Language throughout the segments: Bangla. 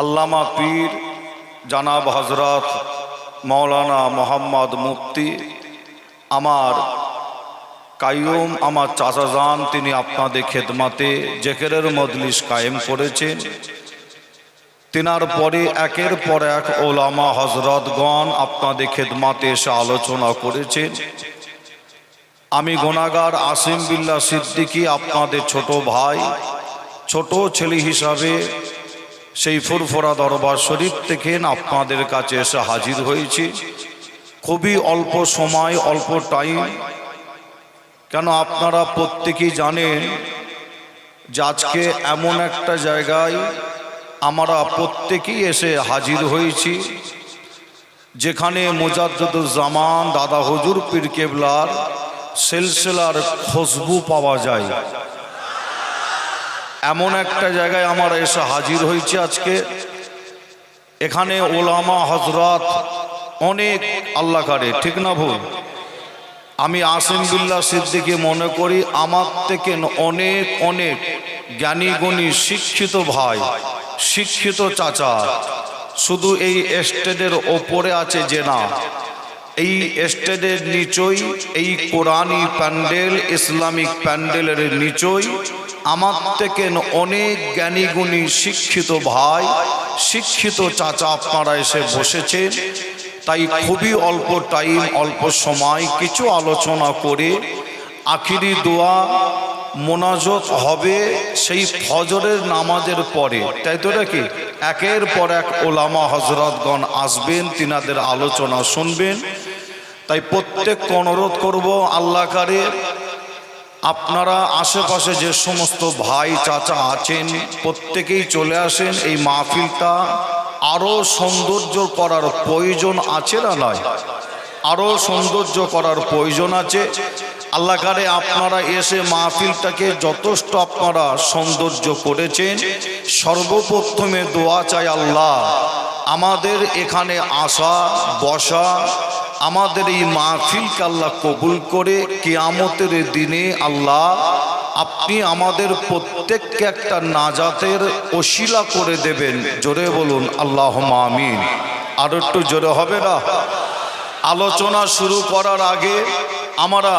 আল্লামা পীর জানাব হজরত মৌলানা মোহাম্মদ মুফতি, আমার কাইয়ুম, আমার চাচাজান, তিনি আপনাদের খেদমাতে জেকেরের মজলিস কায়েম করেছেন। তিনার পরে একের পর এক ওলামা হজরতগণ আপনাদের খেদমাতে এসে আলোচনা করেছেন। আমি গোনাগার আসিম বিল্লা সিদ্দিকী, আপনাদের ছোট ভাই, ছোট ছেলে হিসাবে সেই ফুরফুরা দরবার শরীফ থেকে আপনাদের কাছে এসে হাজির হয়েছি। খুবই অল্প সময়, অল্প টাইম কেন আপনারা প্রত্যেকেই জানেন যে আজকে এমন একটা জায়গায় আমরা প্রত্যেকেই এসে হাজির হয়েছি, যেখানে জামান, দাদা হজুর পীর কেবলার সেলসেলার খুশবু পাওয়া যায়। এমন একটা জায়গায় আমরা এসে হাজির হয়েছি আজকে। এখানে ওলামা হজরত অনেক আল্লাহ করে, ঠিক না ভুল? আমি আসিম বিল্লা সিদ্দিকে মনে করি, আমার থেকে অনেক অনেক জ্ঞানী গুণী শিক্ষিত ভাই, শিক্ষিত চাচা। শুধু এই স্টেডের ওপরে আছে যে না। এই স্টেডের নিচই, এই কোরআনী প্যান্ডেল, ইসলামিক প্যান্ডেলের নিচই। আমার থেকে অনেক জ্ঞানী গুণী শিক্ষিত ভাই, শিক্ষিত চাচা আপনারা এসে বসেছেন। তাই খুবই অল্প টাইম, অল্প সময়, কিছু আলোচনা করে আখিরি দোয়া মোনাজত হবে সেই ফজরের নামাজের পরে। তাই তো নাকি একের পর এক ওলামা হজরতগণ আসবেন, তিনাদের আলোচনা শুনবেন। তাই প্রত্যেককে অনুরোধ করব আল্লাহ কারে, আপনারা আশেপাশে যে সমস্ত ভাই চাচা আছেন, প্রত্যেকেই চলে আসেন। এই মাহফিলটা আরও সৌন্দর্য করার প্রয়োজন আছে না নয় আরও সৌন্দর্য করার প্রয়োজন আছে। আল্লাহ কারে আপনারা এসে মাহফিলটাকে যথেষ্ট আপনারা সৌন্দর্য করেছেন। সর্বপ্রথমে দোয়া চাই আল্লাহ, আমাদের এখানে আসা, বসা, আমাদের এই মাহফিলকে আল্লাহ কবুল করে কেয়ামতের দিনে আল্লাহ আপনি আমাদের প্রত্যেককে একটা নাজাতের অশিলা করে দেবেন। জোরে বলুন আল্লাহ আমিন। আর একটু জোরে হবে না? আলোচনা শুরু করার আগে আমরা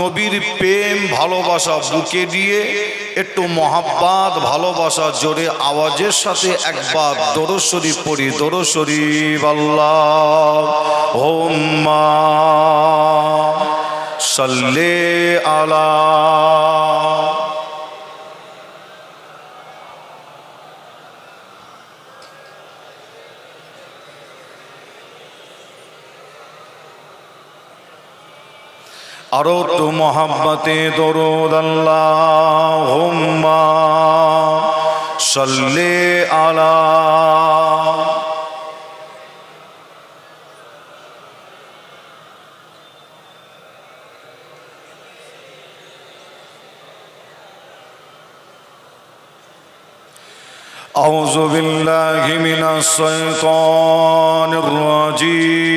নবীর প্রেম, ভালোবাসা বুকে দিয়ে, একটু মহাব্বাত, ভালোবাসা জোরে আওয়াজের সাথে একবার দরশরী পড়ি। দরশরী হোম্মা সাল্লে আলা আরো তো মোহাম্মতে দরুদ আল্লাহুম্মা সাল্লি আলা أعوذ بالله من الشيطان الرجيم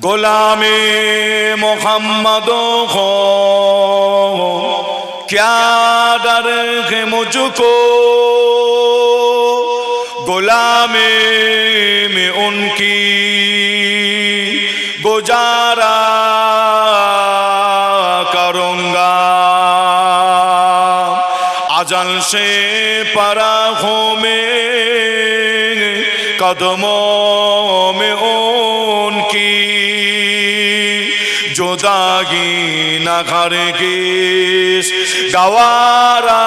গোলামে মোহাম্মদ ক্যা ডর গোলামে মে উনকি গুজারা করুঙ্গা। আজল সে পরা হোমে কদমো bagina kharekis gawara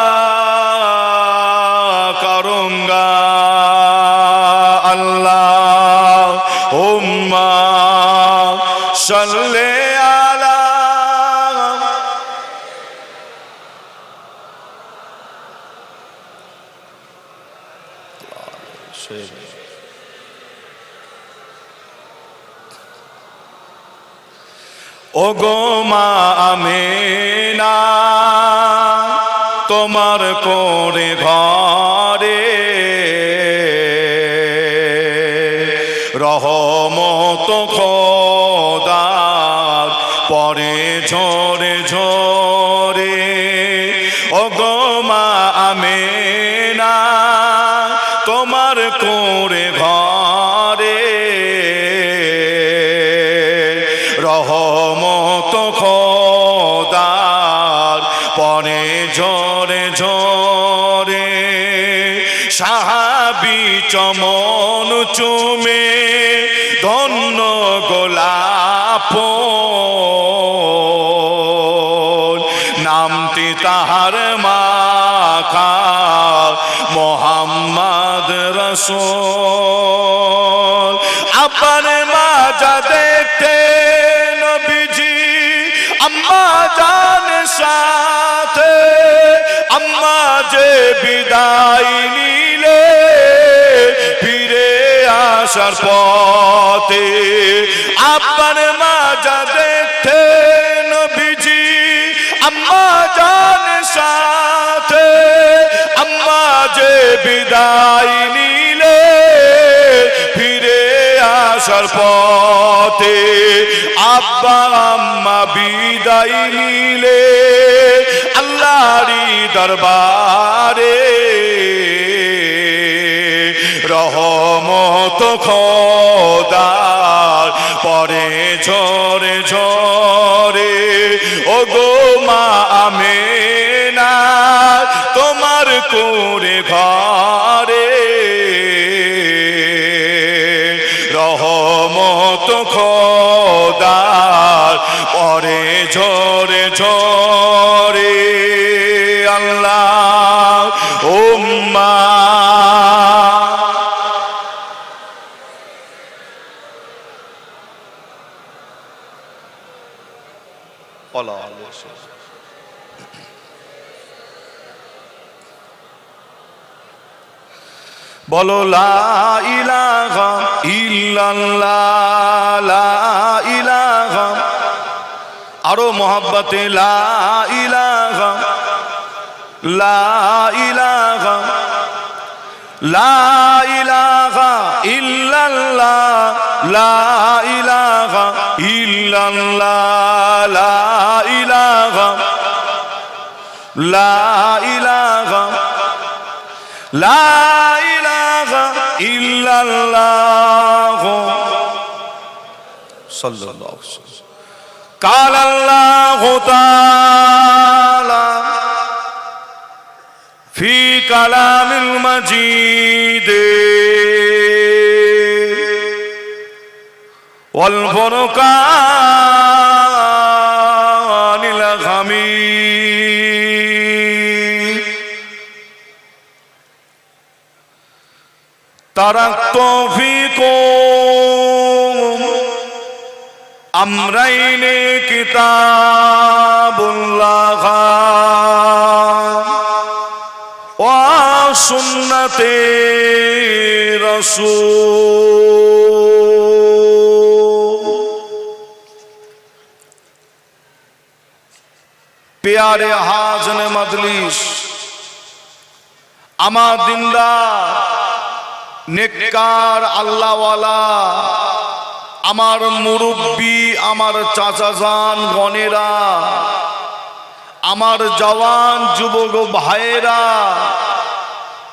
karunga Allah umma salli ala Sayyid ও গো মা আমেনা, তোমার করে ঘরে রহমত খোদার পরে ঝরে ঝরে ও গো মা আমেনা, তোমার করে ঘরে রহমত খোদার পরে ঝরে ঝরে সাহাবি চমন চুমে ধন্য গোলাপ নামটি তাহার মাখা মোহাম্মদ রসোল। মা যা দেখতে সাথে আম্মা যে বিদায় নিলে ফিরে আসার পথে আব্বার মা যা দেখতে নবীজি আম্মা জান সাথে আম্মা যে বিদায় নিলে আসার পথে আব্বা আম্মা বিদায় নিলে আল্লাহরি দরবারে রহমত খোদার পরে ঝরে ঝরে ও গো মা আমেনা, তোমার করে ঘরে ঝরে ঝরে আল্লাহ উম্মা। বলো লা ইলাহা ইল্লাল্লাহ। আরও মোহাব্বতে, লা ইলাহা লা ইলাহা লা ইলাহা ইল্লাল্লাহ, লা ইলাহা ইল্লাল্লাহ, লা ইলাহা লা ইলাহা লা ইলাহা ইল্লাল্লাহ। সাল্লাল্লাহু আলাইহি قال الله تعالى في كلام المجيد والفرقان الحميد تركت فيكم আমরা ইলে কিতাবুল্লাহ সুন্নতে রসুল। পেয়ারে হাজনে মজলিস আমার দিনদার নেকার আল্লাহওয়ালা আমার মুরব্বী, আমার চাচাজান গণেরা আমার জওয়ান, যুবক ভাইয়েরা,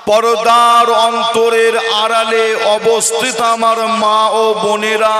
পরদার অন্তরের আড়ালে অবস্থিত আমার মা ও বোনেরা